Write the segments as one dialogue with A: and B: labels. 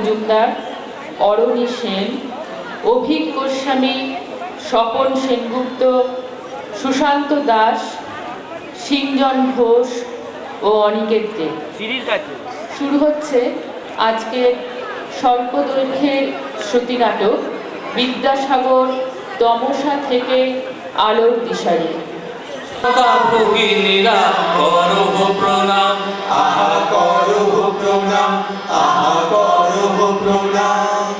A: মজুমদার অরণি সেন অভিক গোস্বামী স্বপন সেনগুপ্ত সুশান্ত দাস সিঞ্জন ঘোষ ও অনিকেত দে। শুরু হচ্ছে আজকের স্বল্প দৈর্ঘ্যের শ্রুতি নাটক বিদ্যাসাগর তমসা থেকে আলোর দিশারি
B: প্রণাম
C: আহা করহ প্রণাম আহা করহ প্রণাম।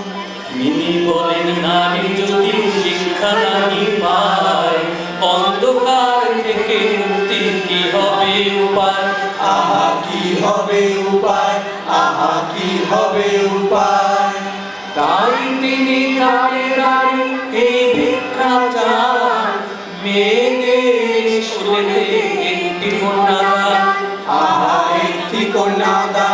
B: মিনি বলেন নারী যদি শিক্ষা নারী পায় অন্ধকার থেকে মুক্তি কি হবে উপায়?
C: আহা কি হবে উপায়? আহা কি হবে উপায়?
B: তাই তিনি দাঁড়ে দাঁড়ে এই ভিক্ষা চান। মেয়েদের স্কুলে একটি কন্যাদান
C: আহা একটি কন্যাদান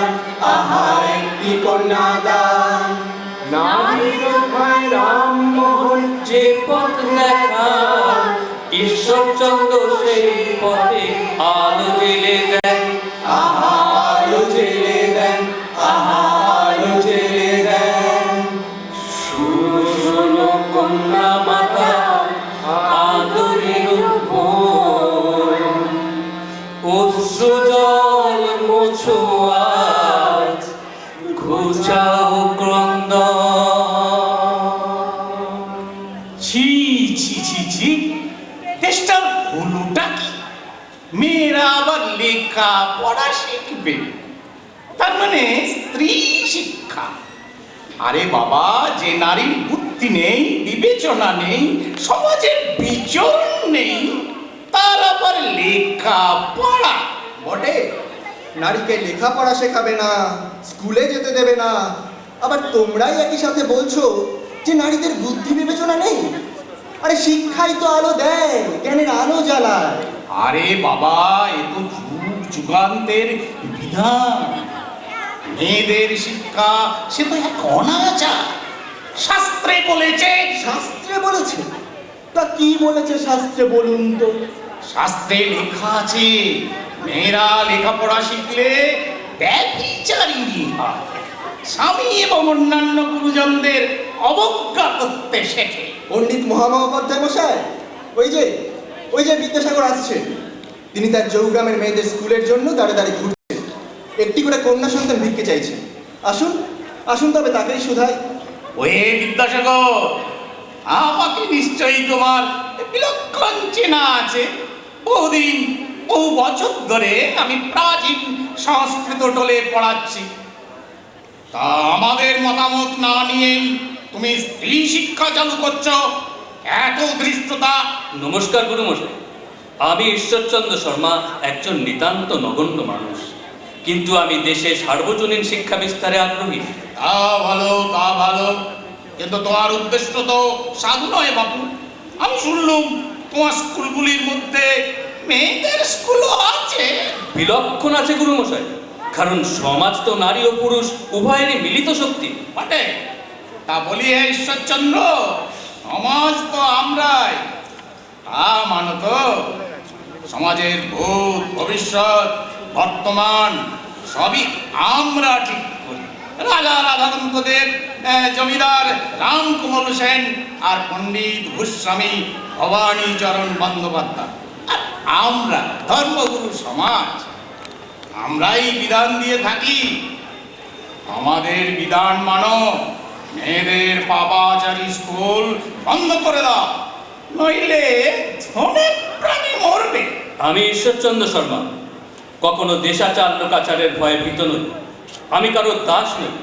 B: ক্রন্দ।
D: ছি ছি ছি ছি। দেশটার মেয়েরা আবার লেখা, পড়া শিখবে। তার মানে স্ত্রী শিক্ষা। আরে বাবা, যে নারীর বুদ্ধি নেই, বিবেচনা নেই সমাজের বিচরণ নেই, তার আবার লেখা, পড়া
E: বটে। নারীকে লেখাপড়া শেখাবে না স্কুলে যেতে দেবে না। আবার তোমরাই একই সাথে বলছো যে নারীদের বুদ্ধি বিবেচনা নেই? আরে শিক্ষাই তো আলো দেয় জ্ঞানের আলো জ্বালায়।
D: আরে বাবা এ তো যুগ যুগান্তের বিধান। মেয়েদের শিক্ষা সে তো এক অনাচার। শাস্ত্রে বলেছে।
E: শাস্ত্রে বলেছে? তা কি বলেছে শাস্ত্রে বলুন তো।
D: শাস্ত্রে লেখা আছে মেয়েরা লেখাপড়া শিখলে ব্যভিচারিণী হয় স্বামী এবং অন্যান্য গুরুজনদের অবজ্ঞা করতে শেখে।
E: পণ্ডিত মহামহোপাধ্যায় মশাই ওই যে ওই যে বিদ্যাসাগর আসছেন তিনি তার চৌগ্রামের মেয়েদের স্কুলের জন্য দাঁড়ে দাঁড়িয়ে ঘুরছেন একটি করে কন্যা সন্তান ভিক্ষে চাইছেন আসুন আসুন তবে তাকেই শুধাই।
D: ওয়ে বিদ্যাসাগর আমাকে নিশ্চয়ই তোমার বিলক্ষণ চেনা আছে। বহুদিন বহু বছর ধরে আমি প্রাচীন সংস্কৃত টোলে পড়াচ্ছি। তা আমাদের মতামত না নিয়েই তুমি স্ত্রী শিক্ষা চালু করছ এত দৃষ্টতা
B: নমস্কার গুরু গুরুমশাই। আমি ঈশ্বরচন্দ্র শর্মা একজন নিতান্ত নগণ্য মানুষ। কিন্তু আমি দেশে সার্বজনীন শিক্ষা বিস্তারে আগ্রহী।
D: তা ভালো তা ভালো। কিন্তু তোমার উদ্দেশ্য তো সাধু নয় বাবু আমি শুনলুম তোমার স্কুলগুলির মধ্যে মেয়েদের স্কুলও আছে।
B: বিলক্ষণ আছে গুরুমশাই কারণ সমাজ তো নারী ও পুরুষ উভয়েরই মিলিত শক্তি।
D: বটে। তা বলি হে ঈশ্বরচন্দ্র সমাজ তো আমরাই। তা মানো তো সমাজের ভূত ভবিষ্যৎ বর্তমান সবই আমরা ঠিক করি। রাজা রাধাকান্ত দেব জমিদার রামকুমল সেন আর পণ্ডিত ভূস্বামী ভবানী চরণ বন্দ্যোপাধ্যায়। আমরা ধর্মগুরু সমাজ, আমরাই বিধান দিয়ে থাকি। আমাদের বিধান মানো, মেয়েদের পাপাচারী স্কুল বন্ধ করে দাও, নইলে প্রাণী মরবে।
B: আমি ঈশ্বরচন্দ্র শর্মা, কখনো দেশাচার, লোকাচারের ভয়ে ভীত নই। আমি কারও দাস নই।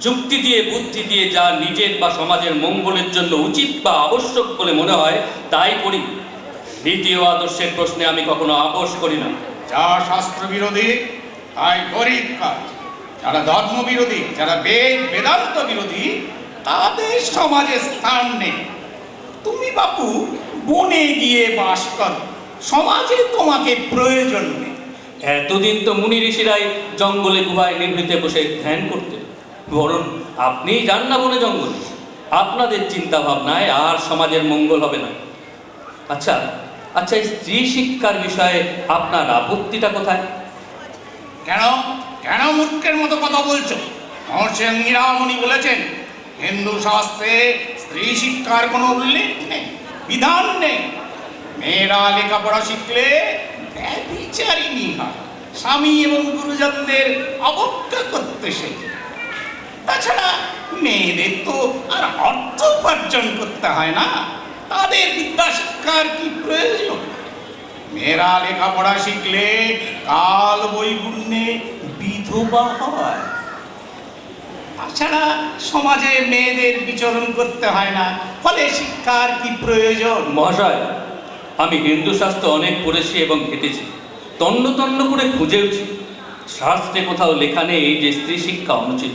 B: যুক্তি দিয়ে, বুদ্ধি দিয়ে যা নিজের বা সমাজের মঙ্গলের জন্য উচিত বা আবশ্যক বলে মনে হয়, তাই করি। নীতি ও আদর্শের প্রশ্নে আমি কখনো আপোষ করি না।
D: যা শাস্ত্র বিরোধী তাই গরিব কাজ। যারা ধর্ম বিরোধী যারা বেদ বেদান্ত বিরোধী তাদের সমাজে স্থান নেই। তুমি বাপু বনে গিয়ে বাস করো। সমাজে তোমাকে প্রয়োজন নেই।
B: এতদিন তো মুনি ঋষিরাই জঙ্গলে গুহায় নিভৃতে বসে ধ্যান করতেন। বরং আপনিই যান না বনে জঙ্গলে। আপনাদের চিন্তা ভাবনায় আর সমাজের মঙ্গল হবে না। আচ্ছা আচ্ছা এই স্ত্রী শিক্ষার বিষয়ে আপনার আপত্তিটা কোথায়?
D: কেন? কেন মূর্খের মতো কথা বলছো? মহর্ষি অঙ্গিরামণি বলেছেন, হিন্দু শাস্ত্রে স্ত্রী শিক্ষার কোনো উল্লেখ নেই, বিধান নেই। মেয়েরা লেখাপড়া শিখলে বিচারিণী হয়। স্বামী এবং গুরুজনদের অবজ্ঞা করতে শেখে। তাছাড়া মেয়েদের তো আর অর্থ উপার্জন করতে হয় না। তাদের বিদ্যা শিক্ষার কি প্রয়োজন? মেয়েরা লেখাপড়া শিখলে কাল বৈগুণ্যে বিধবা হয়। তাছাড়া সমাজে মেয়েদের বিচরণ করতে হয় না, ফলে শিক্ষার কি প্রয়োজন?
B: মহাশয়, আমি হিন্দু শাস্ত্র অনেক পড়েছি এবং ঘেটেছি। তন্ন তন্ন করে খুঁজেওছি। শাস্ত্রে কোথাও লেখা নেই যে স্ত্রী শিক্ষা অনুচিত।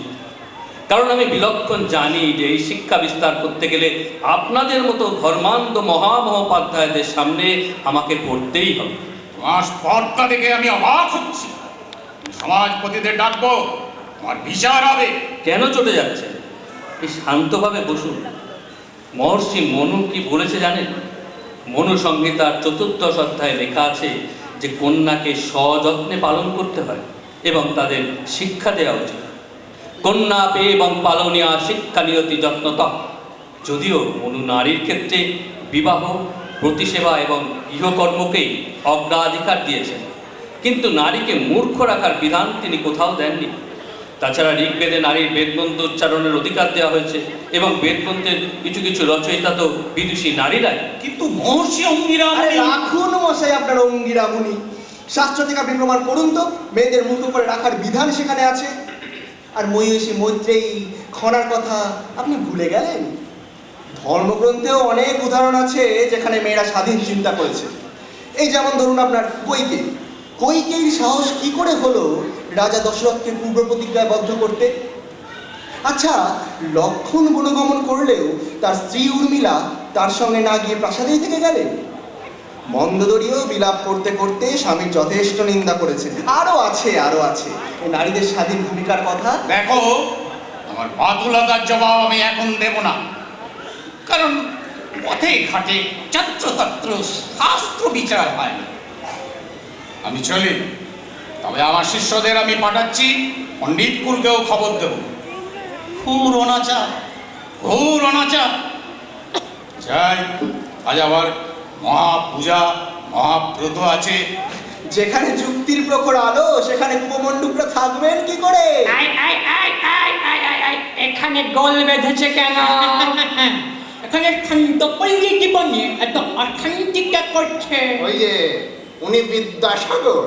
B: কারণ আমি বিলক্ষণ জানি যে এই শিক্ষা বিস্তার করতে গেলে আপনাদের মতো ধর্মান্ধ মহামহোপাধ্যায়দের সামনে আমাকে পড়তেই হবে।
D: তোমার স্পর্ধা দেখে আমি অবাক হচ্ছি। সমাজপতিদের ডাকবো তোমার বিচার হবে।
B: কেন চটে যাচ্ছে? এই শান্তভাবে বসুন। মহর্ষি মনু কি বলেছে জানেন? মনু সংহিতার চতুর্দশ অধ্যায়ে লেখা আছে যে কন্যাকে সযত্নে পালন করতে হয় এবং তাদের শিক্ষা দেওয়া উচিত। কন্যা পেয়ে এবং পালনীয় শিক্ষা নিয়তি যত্নতা। যদিও মনু নারীর ক্ষেত্রে বিবাহ প্রতিসেবা এবং গৃহকর্মকেই অগ্রাধিকার দিয়েছেন কিন্তু নারীকে মূর্খ রাখার বিধান তিনি কোথাও দেননি। তাছাড়া ঋগ্বেদে নারীর বেদগ্রন্থ উচ্চারণের অধিকার দেওয়া হয়েছে এবং বেদগ্রন্থের কিছু কিছু রচয়িতা তো বিদুষী নারীরাই।
D: কিন্তু মহর্ষি অঙ্গিরা
E: রাখুন মশাই আপনার অঙ্গিরামুনি। শাস্ত্র থেকে আপনি প্রমাণ করুন তো মেয়েদের মুখ করে রাখার বিধান সেখানে আছে। আর মহিষী মৈত্রেয়ী, খনার কথা আপনি ভুলে গেলেন? ধর্মগ্রন্থেও অনেক উদাহরণ আছে যেখানে মেয়েরা স্বাধীন চিন্তা করেছে। এই যেমন ধরুন আপনার কৈকেয়ী। কৈকেয়ীর সাহস কি করে হলো রাজা দশরথকে পূর্ব প্রতিজ্ঞায় বদ্ধ করতে? আচ্ছা লক্ষণ গুণগমন করলেও তার স্ত্রী উর্মিলা তার সঙ্গে না গিয়ে প্রাসাদেই থেকে গেলেন? মন্দদরিও বিলাপ করতে করতে স্বামীর যথেষ্ট নিন্দা করেছে। আরও আছে আরও আছে। নারীদের স্বাধীন ভূমিকার কথা?
D: দেখো, আমার বাতুলতার জবাব আমি এখন দেব না। কারণ পথে ঘাটে ছাত্রতত্র শাস্ত্র বিচার হয় না। আমি চলি, তবে আমার শিষ্যদের আমি পাঠাচ্ছি পণ্ডিতপুরকেও খবর দেব। ঘুর অনাচার ঘুর অনাচার। যাই, আজ আবার মহাপূজা মহাব্রত আছে।
E: যেখানে যুক্তির প্রখর আলো সেখানে কুপমণ্ডুকরা থাকবেন কি করে?
F: এখানে গোল বেঁধেছে কেন? এখানে খান্তপল্লী জীবনে এত অশান্তিটা করছে।
G: ওই যে উনি বিদ্যাসাগর।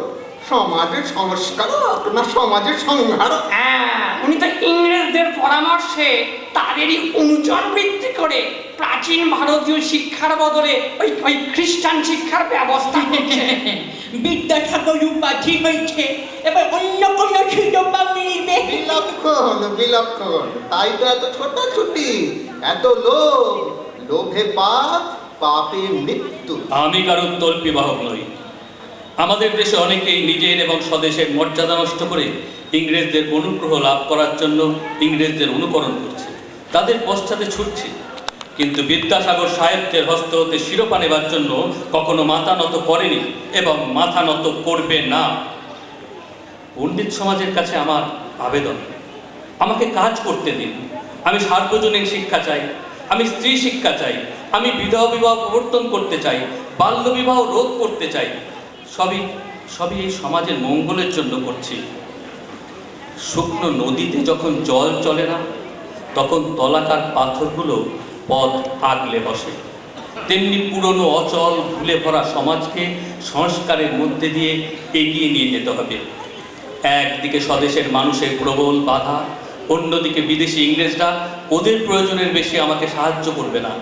G: সমাজের সংস্কারক না সমাজের সংহারক
F: হ্যাঁ উনি তো ইংরেজদের পরামর্শে তাদেরই অনুচর বৃদ্ধি করে প্রাচীন ভারতীয় শিক্ষার বদলে ওই ওই খ্রিস্টান শিক্ষার ব্যবস্থা করছে। বিদ্যাসাগর উপাধি হয়েছে। এবার অন্য কোনো সুযোগ মিলবে
G: বিলক্ষণ বিলক্ষণ। তাই তো এত ছোটাছুটি। এত লোভ। লোভে পাপ পাপে মৃত্যু।
B: আমি কারোর তল্পি বাহক নই। আমাদের দেশে অনেকেই নিজের এবং স্বদেশের মর্যাদা নষ্ট করে ইংরেজদের অনুগ্রহ লাভ করার জন্য ইংরেজদের অনুকরণ করছে। তাদের পশ্চাতে ছুটছে। কিন্তু বিদ্যাসাগর সাহেবদের হস্ত হতে শিরোপা নেবার জন্য কখনো মাথা নত করেনি এবং মাথা নত করবে না। পণ্ডিত সমাজের কাছে আমার আবেদন, আমাকে কাজ করতে দিন। আমি সার্বজনীন শিক্ষা চাই, আমি স্ত্রী শিক্ষা চাই, আমি বিধবা বিবাহ প্রবর্তন করতে চাই, বাল্য বিবাহ রোধ করতে চাই সবই সবই এই সমাজের মঙ্গলের জন্য করছি। শুকনো নদীতে যখন জল চলে না, তখন তলাকার পাথরগুলো পথ আগলে বসে। তেমনি পুরনো অচল, ভুলে ভরা সমাজকে সংস্কারের মধ্যে দিয়ে এগিয়ে নিয়ে যেতে হবে। একদিকে স্বদেশের মানুষের প্রবল বাধা, অন্যদিকে বিদেশি ইংরেজরা ওদের প্রয়োজনের বেশি আমাকে সাহায্য করবে না।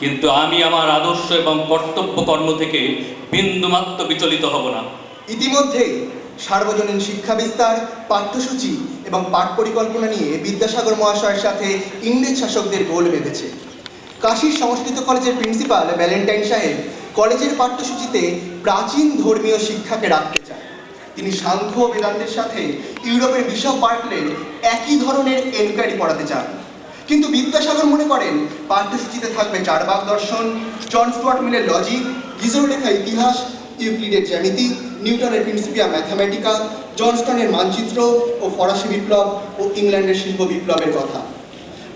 B: কিন্তু আমি আমার আদর্শ এবং কর্তব্য কর্ম থেকে বিন্দুমাত্র বিচলিত হব না।
E: ইতিমধ্যেই সার্বজনীন শিক্ষা বিস্তার, পাঠ্যসূচি এবং পাঠ পরিকল্পনা নিয়ে বিদ্যাসাগর মহাশয়ের সাথে ইংরেজ শাসকদের গোল বেঁধেছে। কাশীর সংস্কৃত কলেজের প্রিন্সিপাল ভ্যালেন্টাইন সাহেব কলেজের পাঠ্যসূচিতে প্রাচীন ধর্মীয় শিক্ষাকে রাখতে চান। তিনি সাংখ্য বেদান্তের সাথে ইউরোপের বিশপ বার্টলের একই ধরনের এনকোয়ারি পড়াতে চান। কিন্তু বিদ্যাসাগর মনে করেন, পাঠ্যসূচিতে থাকবে চারবাক দর্শন, জন স্টুয়ার্ট মিলের লজিক গিজোর লেখা ইতিহাস, ইউক্লিডের জ্যামিতি, নিউটনের প্রিন্সিপিয়া ম্যাথামেটিকা জনস্টনের মানচিত্র ও ফরাসি বিপ্লব ও ইংল্যান্ডের শিল্প বিপ্লবের কথা।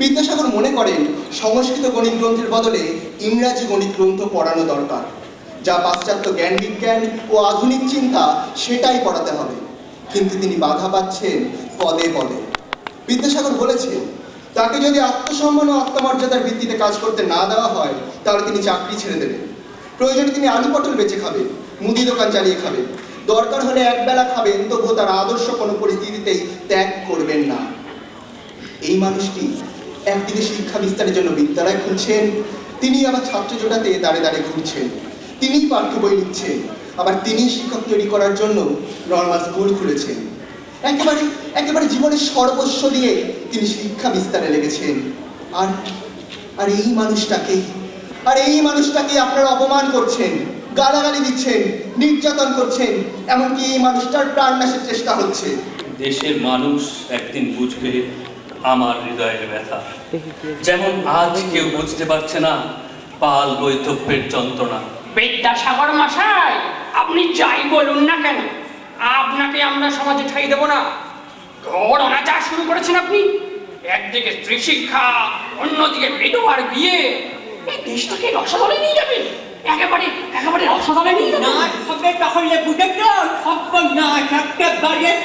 E: বিদ্যাসাগর মনে করেন, সংস্কৃত গণিত গ্রন্থের বদলে ইংরাজি গণিত গ্রন্থ পড়ানো দরকার, যা পাশ্চাত্য জ্ঞান বিজ্ঞান ও আধুনিক চিন্তা সেটাই পড়াতে হবে। কিন্তু তিনি বাধা পাচ্ছেন পদে পদে। বিদ্যাসাগর বলেছেন তাকে যদি আত্মসম্মান ও আত্মমর্যাদার ভিত্তিতে কাজ করতে না দেওয়া হয়, তাহলে তিনি চাকরি ছেড়ে দেবেন। প্রয়োজনে তিনি আলু পটল বেচে খাবেন, মুদি দোকান চালিয়ে খাবেন। দরকার হলে একবেলা খাবেন, তবুও তার আদর্শ কোনো পরিস্থিতিতেই ত্যাগ করবেন না। এই মানুষটি একদিকে শিক্ষা বিস্তারের জন্য বিদ্যালয় খুলছেন, তিনি আবার ছাত্র জোটাতে দাঁড়ে দাঁড়ে ঘুরছেন। তিনিই পাঠ্য বই লিখছেন, আবার তিনি শিক্ষক তৈরি করার জন্য নর্মাল স্কুল খুলেছেন। একেবারে একেবারে জীবনের সর্বস্ব দিয়ে তিনি শিক্ষা বিস্তারে লেগেছেন আর আর এই মানুষটাকে আর এই মানুষটাকে আপনারা অপমান করছেন গালাগালি দিচ্ছেন নির্যাতন করছেন এমনকি এই মানুষটার প্রাণ নাশের চেষ্টা হচ্ছে।
B: দেশের মানুষ একদিন বুঝবে আমার হৃদয়ের ব্যথা। যেমন আজ কেউ বুঝতে পারছে না পাল বৈধব্যের যন্ত্রণা।
F: বিদ্যাসাগর মশাই আপনি যাই বলুন না কেন? আপনাকে আমরা সমাজে ঠাই দেবো না। ঘোর অনাচার শুরু করেছেন আপনি। একদিকে স্ত্রী শিক্ষা, অন্যদিকে বিধবার বিয়ে। এই দেশটাকে রসাতলে নিয়ে যাবেন। একেবারে একেবারে রসাতলে নিয়ে
H: একেবারে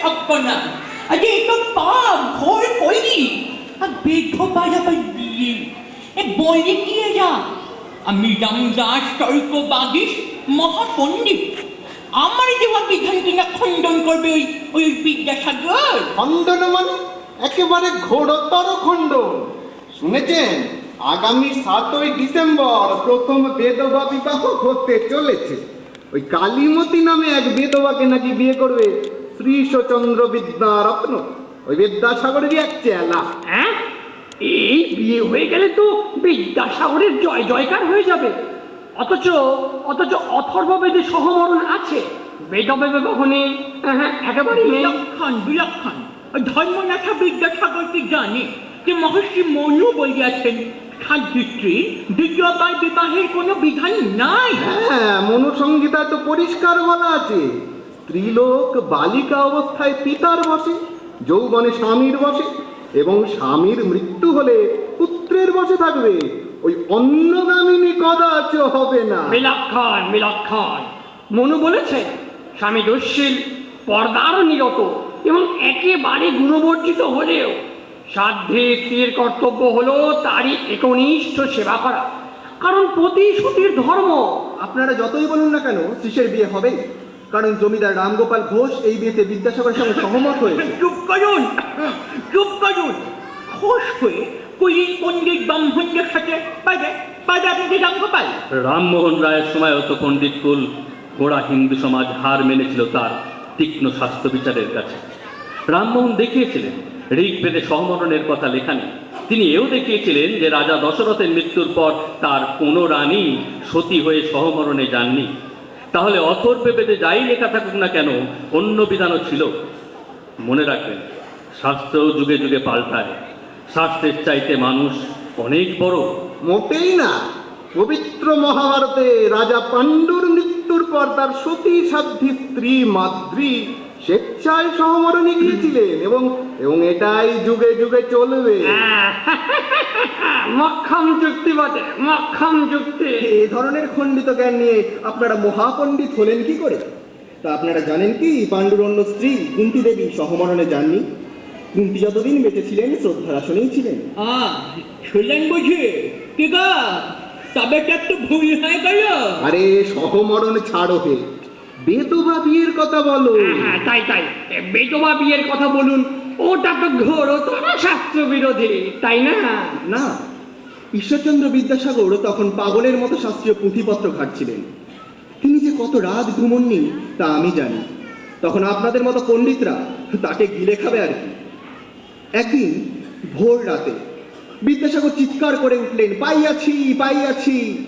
H: সর্বনাশ। আরে আর যাবে বিয়ে এ এরা? আমি তর্কবাগীশ মহাপণ্ডিত। আমার দেওয়া বিধান কিনা খণ্ডন করবে ওই ওই বিদ্যাসাগর?
G: খণ্ডন মানে একেবারে ঘোরতর খণ্ডন। শুনেছেন? আগামী সাতই ডিসেম্বর প্রথম বেদবা বিবাহ হতে চলেছে। ওই কালীমতি নামে এক বেদবাকে নাকি বিয়ে করবে শ্রীশচন্দ্র বিদ্যা রত্ন ওই বিদ্যাসাগরেরই এক চেলা।
F: হ্যাঁ? এই বিয়ে হয়ে গেলে তো বিদ্যাসাগরের জয় জয়কার হয়ে যাবে। অথচ অথচ অথর্ববেদে সহমরণ আছে। বেদবে বিবাহনে হ্যাঁ একেবারে নেই।
H: বিলক্ষণ বিলক্ষণ। ধর্মনাথা বিদ্যাসাগর কি জানে যে মহর্ষি মনু বলিয়াছেন সাধ্যিত্রী দ্বিতীয়বার বিবাহের কোনো বিধান নাই।
G: হ্যাঁ মনুসংহিতা তো পরিষ্কার বলা আছে। স্ত্রীলোক বালিকা অবস্থায় পিতার বসে যৌবনে স্বামীর বসে এবং স্বামীর মৃত্যু হলে পুত্রের বসে থাকবে। ওই অন্নগামিনী কদাচ হবে না।
F: বিলক্ষণ বিলক্ষণ মনু বলেছে স্বামী দুঃশীল পর্দার নিরত এবং একেবারে গুণবর্জিত হলেও সাধ্যে স্ত্রীর কর্তব্য হলো তারই একনিষ্ঠ সেবা করা। কারণ প্রতিশ্রুতির ধর্ম
E: আপনারা যতই বলুন না কেন শিশের বিয়ে হবেই। কারণ জমিদার রামগোপাল ঘোষ এই বিয়েতে বিদ্যাসাগরের সঙ্গে সহমত হয়েছে।
H: চুপ করুন চুপ করুন। খোশ হয়ে পণ্ডিত
B: রামমোহন রায়ের সময়ও তো পণ্ডিত কুল, গোড়া হিন্দু সমাজ হার মেনেছিল তার তীক্ষ্ণ স্বাস্থ্য বিচারের কাছে। রামমোহন দেখিয়েছিলেন, ঋগ্বেদে সহমরণের কথা লেখা নেই। তিনি এও দেখিয়েছিলেন যে রাজা দশরথের মৃত্যুর পর তার কোনো রানী সতী হয়ে সহমরণে যাননি। তাহলে অথর্বেদে যাই লেখা থাকুক না কেন, অন্য বিধানও ছিল। মনে রাখবেন, শাস্ত্রও যুগে যুগে পাল্টায়। শাস্ত্রের চাইতে মানুষ অনেক বড়।
G: মোটেই না। পবিত্র মহাভারতে রাজা পাণ্ডুর মৃত্যুর পর তার সতী সাধ্যী স্ত্রী মাদ্রি স্বেচ্ছায় সহমরণে গিয়েছিলেন এবং এবং এটাই যুগে যুগে চলবে।
F: মক্ষম যুক্তি বটে মক্ষম যুক্তি।
E: এ ধরনের খণ্ডিত জ্ঞান নিয়ে আপনারা মহাপণ্ডিত হলেন কি করে? তা আপনারা জানেন কি? পাণ্ডুর অন্য স্ত্রী কুন্তি দেবী সহমরণে যাননি? কুন্তি যতদিন বেঁচে ছিলেন শ্রদ্ধার আসনেই ছিলেন।
H: আহ শুনলেন বুঝি? কি গা? তবে তো ভুল হয়ে গেল।
G: আরে সহমরণ ছাড়ো হে। বেদবা বিয়ের কথা বলো।
F: হ্যাঁ তাই তাই। এ বেদবা বিয়ের কথা বলুন ওটা তো ঘোরতর শাস্ত্র বিরোধী তাই না?
E: না ঈশ্বরচন্দ্র বিদ্যাসাগর তখন পাগলের মতো শাস্ত্রীয় পুঁথিপত্র ঘাটছিলেন। তিনি যে কত রাত ঘুমননি তা আমি জানি। তখন আপনাদের মতো পণ্ডিতরা তাকে গিলে খাবে আর কি। একদিন ভোর রাতে বিদ্যাসাগর চিৎকার করে উঠলেন পাইয়াছি পাইয়াছি।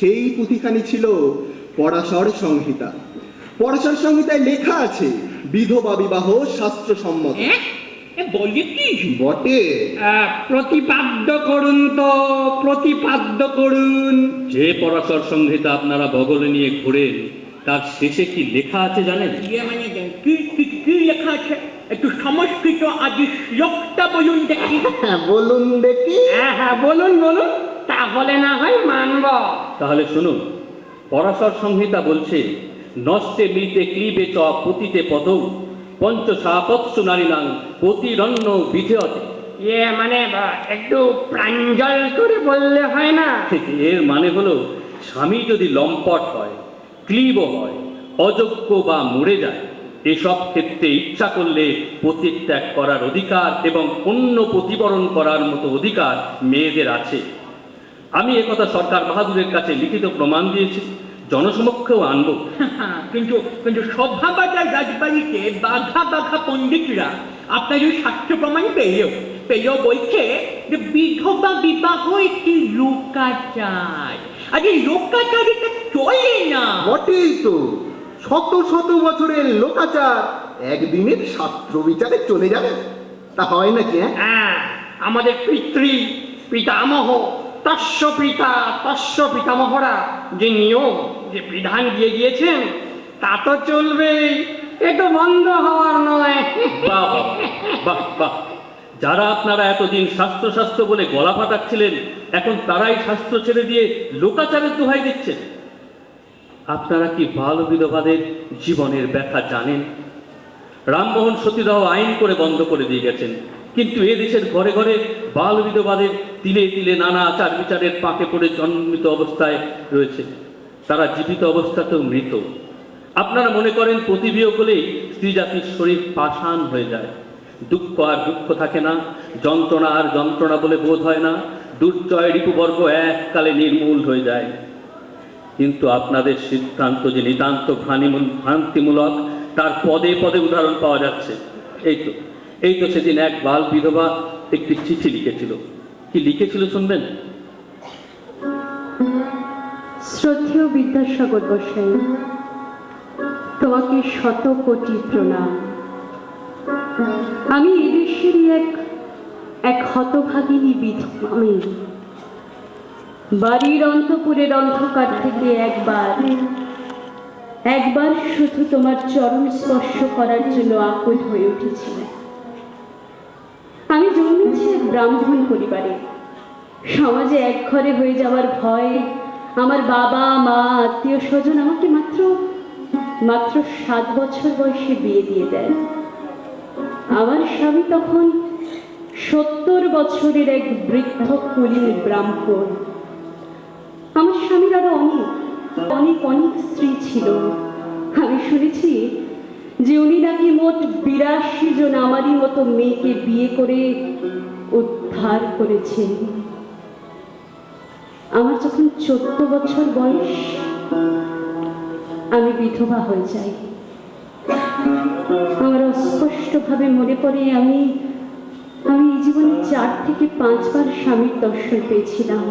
E: সেই পুঁথিখানি ছিল পরাশর সংহিতা। পরাশর সংহিতায় লেখা আছে বিধবা বিবাহ শাস্ত্রসম্মত।
H: হ্যাঁ? এ বলি কি?
G: বটে।
F: প্রতিপাদ্য করুন তো প্রতিপাদ্য করুন।
B: যে পরাশর সংহিতা আপনারা বগলে নিয়ে ঘুরেন তার শেষে কি লেখা আছে জানেন?
H: ইয়ে মানে কি কি কি লেখা আছে? একটু সংস্কৃত আদি শ্লোকটা বলুন দেখি।
G: হ্যাঁ বলুন দেখি।
F: হ্যাঁ হ্যাঁ বলুন বলুন। তাহলে না হয় মানব।
B: তাহলে শুনুন পরাশর সংহিতা বলছে নষ্টে মিতে ক্লিবে চ পতিতে পদ পঞ্চ সাপৎসু নারীনাং প্রতিরণ্য বিধেয়তে।
F: ইয়ে মানে বা, একটু প্রাঞ্জল করে বললে হয় না?
B: এর মানে হলো স্বামী যদি লম্পট হয় ক্লিব হয় অযোগ্য বা মরে যায় এসব ক্ষেত্রে ইচ্ছা করলে পতিত্যাগ করার অধিকার এবং অন্য প্রতিবরণ করার মতো অধিকার মেয়েদের আছে। আমি একথা সরকার বাহাদুরের কাছে লিখিত প্রমাণ দিয়েছি জনসমক্ষেও আনব।
H: কিন্তু কিন্তু সভাবাজার রাজবাড়িতে বাঘা বাঘা পণ্ডিতরা আপনাদের সাক্ষ্য প্রমাণ পেয়েও পেলেও বলছে যে বিধবা বিবাহ একটি লোকাচার। আরে লোকাচার এটা চলে না।
G: বটেই তো। শত শত বছরের লোকাচার একদিনের শাস্ত্র বিচারে চলে যাবে। তা হয় নাকি হ্যাঁ?
F: হ্যাঁ আমাদের পিতৃ পিতামহ তস্য পিতা তস্য পিতামহরা যে নিয়ম যে বিধান দিয়ে গিয়েছেন তা তো চলবেই। এ তো বন্ধ হওয়ার নয়।
B: বাহ বাহ, বাহ বাহ যারা আপনারা এতদিন স্বাস্থ্য স্বাস্থ্য বলে গলা ফাটাচ্ছিলেন এখন তারাই স্বাস্থ্য ছেড়ে দিয়ে লোকাচারের দোহাই দিচ্ছেন। আপনারা কি বাল বিধবাদের জীবনের ব্যাখ্যা জানেন? রামমোহন সতীদাহ আইন করে বন্ধ করে দিয়ে গেছেন। কিন্তু এ দেশের ঘরে ঘরে বাল বিধবাদের তিলে তিলে নানা আচার বিচারের পাকে পড়ে জন্মিত অবস্থায় রয়েছে। তারা জীবিত অবস্থাতেও মৃত। আপনারা মনে করেন প্রতিবিয়োগ হলেই স্ত্রী জাতির শরীর পাষাণ হয়ে যায়। দুঃখ আর দুঃখ থাকে না, যন্ত্রণা আর যন্ত্রণা বলে বোধ হয় না, দুর্জয় রিপুবর্গ এককালে নির্মূল হয়ে যায়। কিন্তু আপনাদের সিদ্ধান্ত যে নিতান্ত ভ্রান্তিমূলক, তার পদে পদে উদাহরণ পাওয়া যাচ্ছে। এই তো এই তো সেদিন এক বাল বিধবা একটি চিঠি লিখেছিল। কি লিখেছিল শুনবেন?
I: শ্রদ্ধেয় বিদ্যাসাগর গোসাই তোমাকে শত কোটি প্রণাম। আমি এদেশেরই এক এক হতভাগিনী বিধবা বাড়ির অন্তপুরের অন্ধকার থেকে একবার একবার শুধু তোমার চরণ স্পর্শ করার জন্য আকুল হয়ে উঠেছিল। আমি জন্মেছি এক ব্রাহ্মণ পরিবারে। সমাজে এক ঘরে হয়ে যাওয়ার ভয়, আমার বাবা, মা, আত্মীয় স্বজন আমাকে মাত্র মাত্র সাত বছর বয়সে বিয়ে দিয়ে দেয়। আমার স্বামী তখন সত্তর বছরের এক বৃদ্ধ কুলীন ব্রাহ্মণ। আমার স্বামীর আরও অনেক অনেক অনেক স্ত্রী ছিল। আমি শুনেছি যে উনি নাকি মোট বিরাশি জন আমারই মতো মেয়েকে বিয়ে করে উদ্ধার করেছেন। আমার যখন চোদ্দ বছর বয়স, আমি বিধবা হয়ে যাই। আমার অস্পষ্টভাবে মনে পড়ে আমি আমি এই জীবনে চার থেকে পাঁচবার স্বামীর দর্শন পেয়েছিলাম।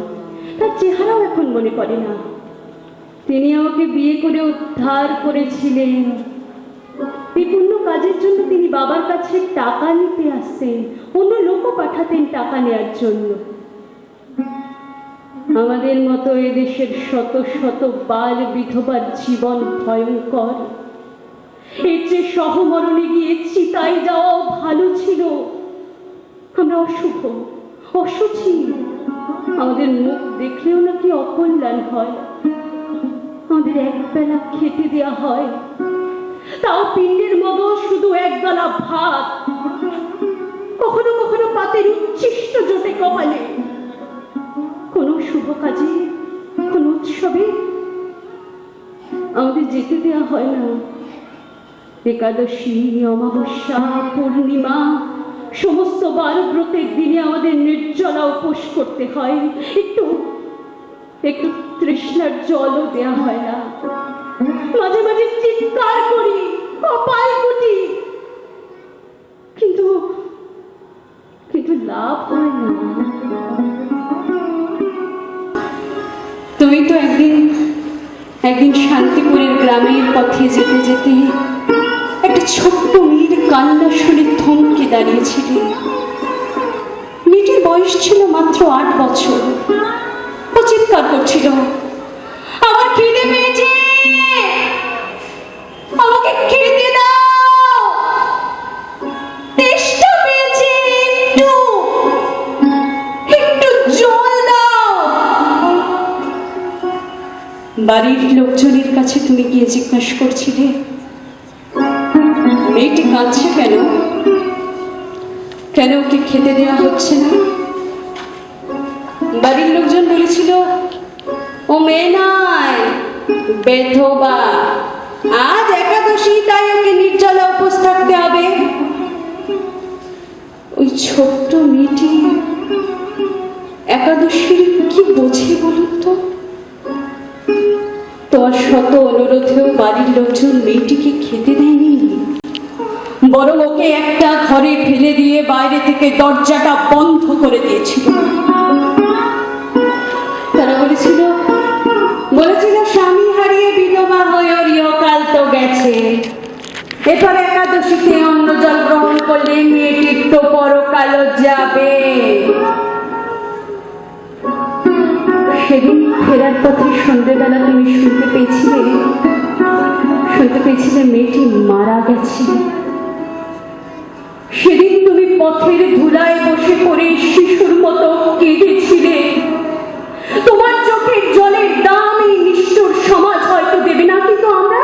I: তার চেহারাও এখন মনে পড়ে না। তিনি আমাকে বিয়ে করে উদ্ধার করেছিলেন। পূর্ণ কাজের জন্য তিনি বাবার কাছে টাকা নিতে আসতেন, অন্য লোকও পাঠাতেন টাকা নেয়ার জন্য। আমাদের মতো এদেশের শত শত বাল বিধবার জীবন ভয়ঙ্কর। এর চেয়ে সহমরণে গিয়ে চিতায় যাওয়াও ভালো ছিল। আমরা অশুভ অসুচি আমাদের মুখ দেখলেও নাকি অকল্যাণ হয়। আমাদের একবেলা খেতে দেওয়া হয়। তাও পিণ্ডের মতো শুধু একবেলা ভাত। কখনো কখনো পাতের উচ্ছিষ্ট জোটে কপালে। কোনো শুভ কাজে, কোনো উৎসবে আমাদের যেতে দেওয়া হয় না। একাদশী, অমাবস্যা, পূর্ণিমা সমস্ত বারব্রতের দিনে আমাদের নির্জলা উপোস করতে হয়। একটু একটু তৃষ্ণার জলও দেওয়া হয় না। মাঝে মাঝে চিৎকার করি, কপাল কুটি কিন্তু কিন্তু লাভ হয় না। তুমি তো একদিন একদিন শান্তিপুরের গ্রামের পথে যেতে যেতে একটা ছোট্ট মেয়ের কান্না শুনে থমকে দাঁড়িয়েছিলেন। মেয়েটির বয়স ছিল মাত্র আট বছর। ও চিৎকার করছিল, আমার আমাকে একটু জল বাড়ির লোকজনের কাছে তুমি গিয়ে জিজ্ঞাসা করছিলে, মেয়েটি কাঁদছে কেন? কেন ওকে খেতে দেওয়া হচ্ছে না? বাড়ির লোকজন বলেছিল, ও মেয়ে নয় বেধবা আজ একাদশী, তাই ওকে নির্জলা উপোস থাকতে হবে। ওই ছোট্ট মেয়েটি একাদশীর কি বোঝে বলুন তো? তোমার শত অনুরোধেও বাড়ির লোকজন মেয়েটিকে খেতে দেয়নি। বরং ওকে একটা ঘরে ফেলে দিয়ে বাইরে থেকে দরজাটা বন্ধ করে দিয়েছিল। তারা বলেছিল বলেছিল, স্বামী হারিয়ে বিধবা হয়ে ইহকাল তো গেছে। এরপর একাদশীতে অন্ন জল গ্রহণ করলে মেয়েটির তো পরকালও যাবে। সেদিন ফেরার পথে সন্ধ্যেবেলা তুমি শুনতে পেয়েছিলে? শুনতে পেয়েছিলে মেয়েটি মারা গেছে। পথের ধুলায় বসে পড়ে শিশুর মতো কেঁদেছিলে। তোমার চোখের জলের দাম এই নিষ্ঠুর সমাজ হয়তো দেবে না, কিন্তু আমরা?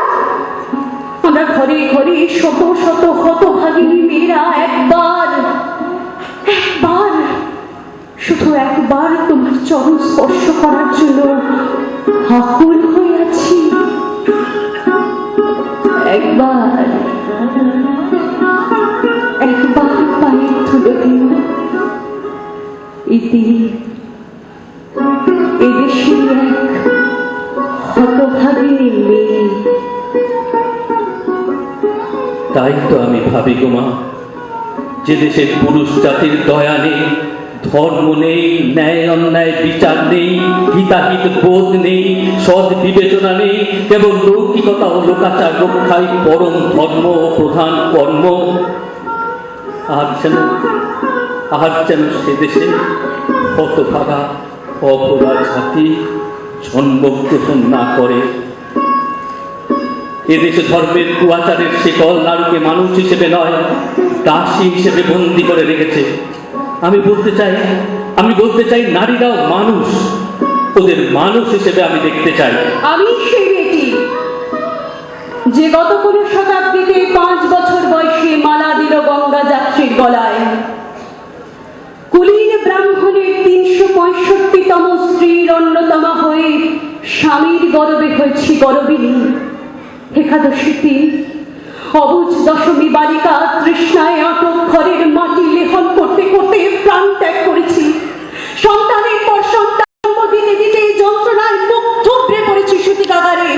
I: আমরা ঘরে ঘরে শত শত হতভাগিনী মেয়েরা একবার একবার, শুধু একবার তোমার চরণ স্পর্শ করার জন্য আকুল হয়ে আছি। একবার। একবার ইতি এদেশের এক হতভাগিনী মেয়ে।
B: তাই তো আমি ভাবি গো মা, যে দেশের পুরুষ জাতির দয়া নেই, ধর্ম নেই, ন্যায় অন্যায় বিচার নেই, হিতাহিত বোধ নেই, সৎ বিবেচনা নেই, কেবল লৌকিকতা ও লোকাচার রক্ষাই পরম ধর্ম ও প্রধান কর্ম। আর আর যেন সে দেশে কত হতভাগা অপরা জাতি জন্মগ্রহণ না করে। এদেশে ধর্মের কুয়াচারের শিকল নারীকে মানুষ হিসেবে নয়, দাসী হিসেবে বন্দি করে রেখেছে। আমি বলতে চাই, আমি বলতে চাই নারীরাও মানুষ, ওদের মানুষ হিসেবে আমি দেখতে চাই।
I: আমি সেই মেয়েটি যে গত কোনো শতাব্দীতে পাঁচ বছর বয়সে মালা দিল গঙ্গা যাত্রীর গলায় ব্রাহ্মণের তিনশো পঁয়ষট্টিতম স্ত্রীর অন্যতমা হয়ে স্বামীর গরবে হয়েছি গরবিনী। একাদশীতে অবুজ দশমী বালিকা তৃষ্ণায় আটক ঘরের মাটি লেখন করতে করতে প্রাণ ত্যাগ করেছি। সন্তানের পর সন্তান জন্ম দিতে যন্ত্রণায় মুখ থুবড়ে পড়েছি সতীকাগারে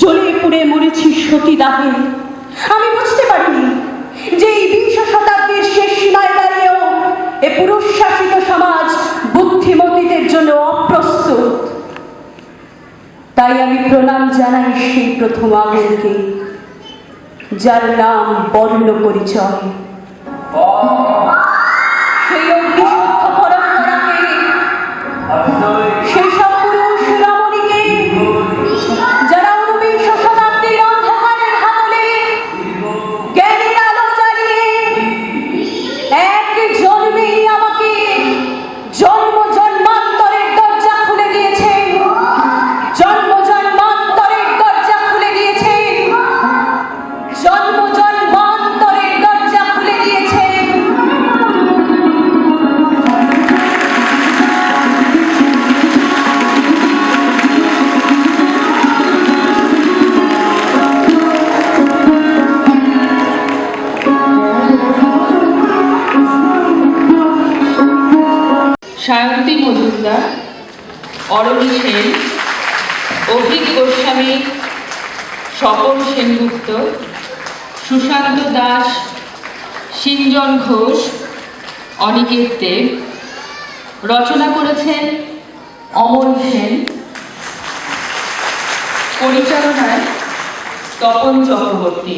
I: জ্বলে পুড়ে মরেছি সতীদাহে। আমি বুঝতে পারিনি যে এই বিংশ শতাব্দীর শেষ সীমায় দাঁড়িয়েও এ পুরুষ শাসিত সমাজ বুদ্ধিমতীদের জন্য অপ্রস্তুত। তাই আমি প্রণাম জানাই সেই প্রথম আগুনকে যার নাম বর্ণ পরিচয়।
A: সেন অভিক গোস্বামী, স্বপন সেনগুপ্ত, সুশান্ত দাস, সিঞ্জন ঘোষ, অনিকেত দেব। রচনা করেছেন অমল সেন। পরিচালনায় তপন চক্রবর্তী।